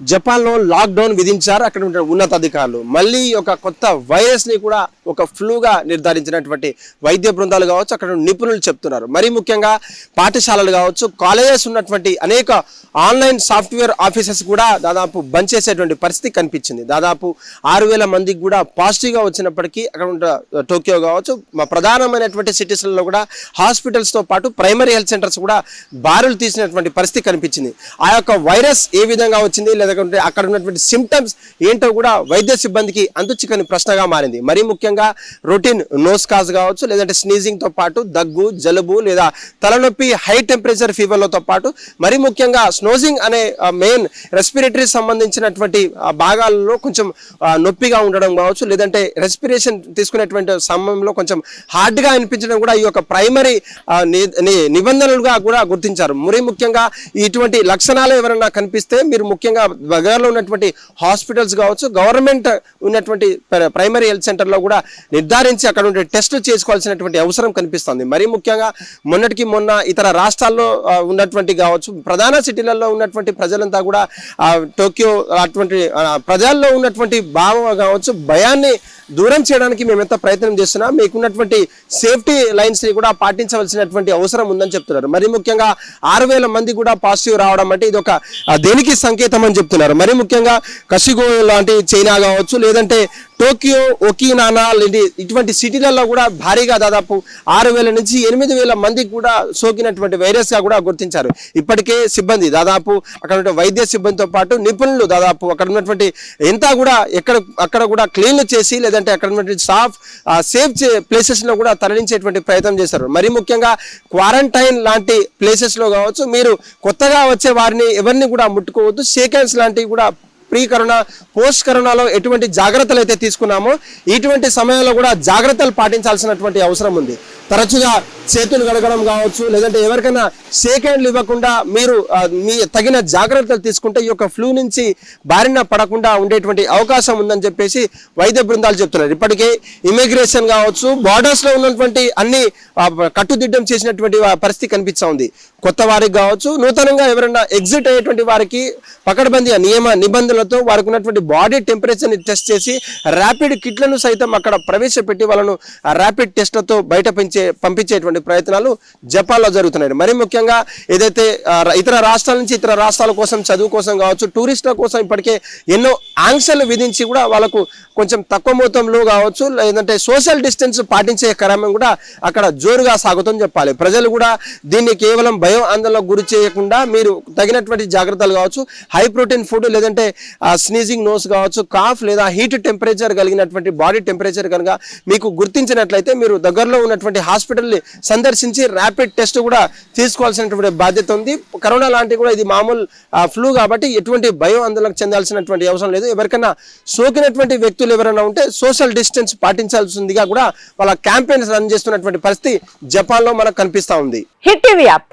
జపాన్లో లాక్డౌన్ విధించారు. అక్కడ ఉన్నతాధికారులు. మళ్ళీ ఒక కొత్త వైరస్ని కూడా ఒక ఫ్లూగా నిర్ధారించినటువంటి వైద్య బృందాలు కావచ్చు అక్కడ నిపుణులు చెప్తున్నారు. మరీ ముఖ్యంగా పాఠశాలలు కావచ్చు కాలేజెస్ ఉన్నటువంటి అనేక ఆన్లైన్ సాఫ్ట్వేర్ ఆఫీసెస్ కూడా దాదాపు బంద్ చేసేటువంటి పరిస్థితి కనిపించింది. దాదాపు ఆరు వేల మందికి కూడా పాజిటివ్గా వచ్చినప్పటికీ అక్కడ ఉన్న టోక్యో కావచ్చు మా ప్రధానమైనటువంటి సిటీస్లలో కూడా హాస్పిటల్స్తో పాటు ప్రైమరీ హెల్త్ సెంటర్స్ కూడా బారులు తీసినటువంటి పరిస్థితి కనిపించింది. ఆ యొక్క వైరస్ ఏ విధంగా వచ్చింది లేదంటే అక్కడ ఉన్నటువంటి సిమ్టమ్స్ ఏంటో కూడా వైద్య సిబ్బందికి అంతుచికని ప్రశ్నగా మారింది. మరీ ముఖ్యంగా రొటీన్ నోస్ కాజ్ కావచ్చు లేదంటే స్నీజింగ్తో పాటు దగ్గు జలుబు లేదా తలనొప్పి హై టెంపరేచర్ ఫీవర్లతో పాటు మరీ ముఖ్యంగా స్నోజింగ్ అనే మెయిన్ రెస్పిరేటరీ సంబంధించినటువంటి భాగాలలో కొంచెం నొప్పిగా ఉండడం కావచ్చు లేదంటే రెస్పిరేషన్ తీసుకునేటువంటి సమయంలో కొంచెం హార్డ్గా అనిపించడం కూడా ఈ యొక్క ప్రైమరీ నిబంధనలుగా కూడా గుర్తించారు. మరీ ముఖ్యంగా ఇటువంటి లక్షణాలు ఎవరైనా కనిపిస్తే మీరు ముఖ్యంగా దగ్గరలో ఉన్నటువంటి హాస్పిటల్స్ కావచ్చు గవర్నమెంట్ ఉన్నటువంటి ప్ర- ప్రైమరీ హెల్త్ సెంటర్లో కూడా నిర్ధారించి అక్కడ ఉండే టెస్టులు చేసుకోవాల్సినటువంటి అవసరం కనిపిస్తుంది. మరీ ముఖ్యంగా మొన్నటికి మొన్న ఇతర రాష్ట్రాల్లో ఉన్నటువంటి కావచ్చు ప్రధాన సిటీలలో ఉన్నటువంటి ప్రజలంతా కూడా టోక్యో అటువంటి ప్రజల్లో ఉన్నటువంటి భావం కావచ్చు భయాన్ని దూరం చేయడానికి మేము ఎంత ప్రయత్నం చేస్తున్నా. మీకున్నటువంటి సేఫ్టీ లైన్స్ని కూడా పాటించవలసినటువంటి అవసరం ఉందని చెప్తున్నారు. మరి ముఖ్యంగా ఆరు వేల మంది కూడా పాజిటివ్ రావడం అంటే ఇది ఒక దేనికి సంకేతం అని చెప్తున్నారు. మరి ముఖ్యంగా కషిగో లాంటి చైనా కావచ్చు లేదంటే టోక్యో ఒకినానా లాంటి ఇటువంటి సిటీలలో కూడా భారీగా దాదాపు ఆరు వేల నుంచి ఎనిమిది వేల మందికి కూడా సోకినటువంటి వైరస్గా కూడా గుర్తించారు. ఇప్పటికే సిబ్బంది దాదాపు అక్కడ వైద్య సిబ్బందితో పాటు నిపుణులు దాదాపు అక్కడ ఉన్నటువంటి ఎంత కూడా ఎక్కడ అక్కడ కూడా క్లీన్ చేసి లేదంటే అక్కడ ఉన్నటువంటి స్టాఫ్ సేఫ్ ప్లేసెస్లో కూడా తరలించేటువంటి ప్రయత్నం చేశారు. మరి ముఖ్యంగా క్వారంటైన్ లాంటి ప్లేసెస్లో కావచ్చు మీరు కొత్తగా వచ్చే వారిని ఎవరిని కూడా ముట్టుకోవద్దు షేక్ హ్యాండ్స్ లాంటివి కూడా ప్రీ కరోనా పోస్ట్ కరోనాలో ఎటువంటి జాగ్రత్తలు అయితే తీసుకున్నామో ఇటువంటి సమయంలో కూడా జాగ్రత్తలు పాటించాల్సినటువంటి అవసరం ఉంది. తరచుగా చేతులు గడగడం కావచ్చు లేదంటే ఎవరికైనా షేక్ హ్యాండ్లు ఇవ్వకుండా మీరు మీ తగిన జాగ్రత్తలు తీసుకుంటే ఈ యొక్క ఫ్లూ నుంచి బారిన పడకుండా ఉండేటువంటి అవకాశం ఉందని చెప్పేసి వైద్య బృందాలు చెప్తున్నారు. ఇప్పటికే ఇమిగ్రేషన్ కావచ్చు బార్డర్స్లో ఉన్నటువంటి అన్ని కట్టుదిడ్డం కట్టుదిట్టం చేసినటువంటి పరిస్థితి కనిపిస్తా ఉంది. కొత్త వారికి కావచ్చు నూతనంగా ఎవరైనా ఎగ్జిట్ అయ్యేటువంటి వారికి పకడ్బందీ నియమ నిబంధనలతో వారికి ఉన్నటువంటి బాడీ టెంపరేచర్ని టెస్ట్ చేసి ర్యాపిడ్ కిట్లను సైతం అక్కడ ప్రవేశపెట్టి వాళ్ళను ర్యాపిడ్ టెస్ట్లతో బయట పెంచే పంపించేటువంటి ప్రయత్నాలు జపాన్లో జరుగుతున్నాయి. మరి ముఖ్యంగా ఏదైతే ఇతర రాష్ట్రాల నుంచి ఇతర రాష్ట్రాల కోసం చదువు కోసం కావచ్చు టూరిస్టుల కోసం ఇప్పటికే ఎన్నో ఆంక్షలు విధించి కూడా వాళ్ళకు కొంచెం తక్కువ మొత్తంలో కావచ్చు లేదంటే సోషల్ డిస్టెన్స్ పాటించే క్రమం కూడా అక్కడ జోరుగా సాగుతుందని చెప్పాలి. ప్రజలు కూడా దీన్ని కేవలం భయం ఆందోళనకు గురి చేయకుండా మీరు తగినటువంటి జాగ్రత్తలు కావచ్చు హై ప్రోటీన్ ఫుడ్ లేదంటే స్నీజింగ్ నోస్ కావచ్చు కాఫ్ లేదా హీట్ టెంపరేచర్ కలిగినటువంటి బాడీ టెంపరేచర్ కనుక మీకు గుర్తించినట్లయితే మీరు దగ్గరలో ఉన్నటువంటి హాస్పిటల్ని సందర్శించి ర్యాపిడ్ టెస్ట్ కూడా తీసుకోవాల్సినటువంటి బాధ్యత ఉంది. కరోనా లాంటి కూడా ఇది మామూలు ఫ్లూ కాబట్టి ఎటువంటి భయం ఆందోళనకు చెందాల్సినటువంటి అవసరం లేదు. ఎవరికైనా సోకినటువంటి వ్యక్తులు ఎవరైనా ఉంటే సోషల్ డిస్టెన్స్ పాటించాల్సిందిగా కూడా వాళ్ళ క్యాంపెయిన్స్ రన్ చేస్తున్నటువంటి పరిస్థితి జపాన్లో మనకు కనిపిస్తూ ఉంది. Hit TV app.